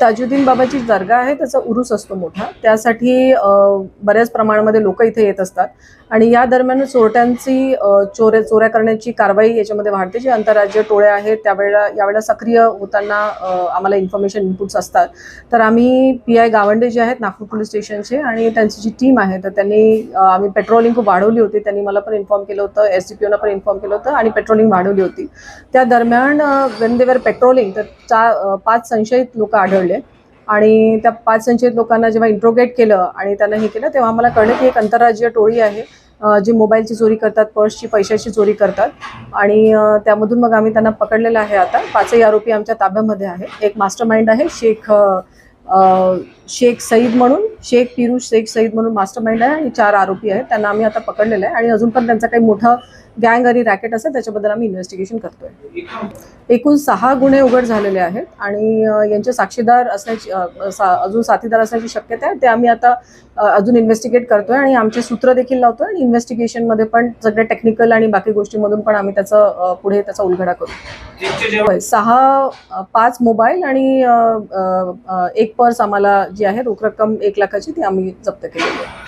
ताजुद्दीन बाबाची दर्गा आहे त्याचा उरूस असतो मोठा. त्यासाठी बऱ्याच प्रमाणामध्ये लोक इथे येत असतात. आणि या दरम्यान चोरट्यांची चोऱ्या चोऱ्या करण्याची कारवाई याच्यामध्ये वाढते. जे आंतरराज्य टोळे आहेत त्यावेळेला यावेळेला सक्रिय होताना आम्हाला इन्फॉर्मेशन इनपुट्स असतात. तर आम्ही पी आय गावंडे जे आहेत नागपूर पोलीस स्टेशनचे आणि त्यांची जी टीम आहे तर त्यांनी आम्ही पेट्रोलिंग खूप वाढवली होती. त्यांनी मला पण इन्फॉर्म केलं होतं एस डी पी ओनं पण इन्फॉर्म केलं होतं आणि पेट्रोलिंग वाढवली होती. त्या दरम्यान वेन देवर पेट्रोलिंग तर चार पाच संशयित लोक आढळले आणि त्या पाच संशयित लोकांना जेव्हा इंट्रोगेट केलं आणि त्यांना हे केलं तेव्हा आम्हाला कळलं की एक आंतरराज्यीय टोळी आहे जी मोबाईलची चोरी करतात पर्सची पैशाची चोरी करतात. आणि त्यामधून मग आम्ही त्यांना पकडलेलं आहे आता. पाचही आरोपी आमच्या ताब्यामध्ये आहे एक मास्टर माइंड आहे शेख शेख सईद म्हणून शेख पिरुष शेख सईद म्हणून मास्टर माइंड आहे. आणि चार आरोपी आहेत. त्यांना आम्ही आता पकडलेलं आहे. आणि अजून पण त्यांचा काही मोठा गँग आणि रॅकेट असेल त्याच्याबद्दल आम्ही इन्व्हेस्टिगेशन करतोय. एकूण सहा गुन्हे उघड झालेले आहेत. आणि यांचे साक्षीदार असण्याची अजून साथीदार असण्याची शक्यता आहे. ते आम्ही आता अजून इन्व्हेस्टिगेट करतोय आणि आमचे सूत्र देखील लावतोय. आणि इन्व्हेस्टिगेशनमध्ये पण सगळ्या टेक्निकल आणि बाकी गोष्टीमधून पण आम्ही त्याचं पुढे त्याचा उलगडा करू. सहा पाच मोबाईल आणि एक पर्स आम्हाला जी आहे रोख रक्कम एक लाखाची ती आम्ही जप्त केलेली आहे.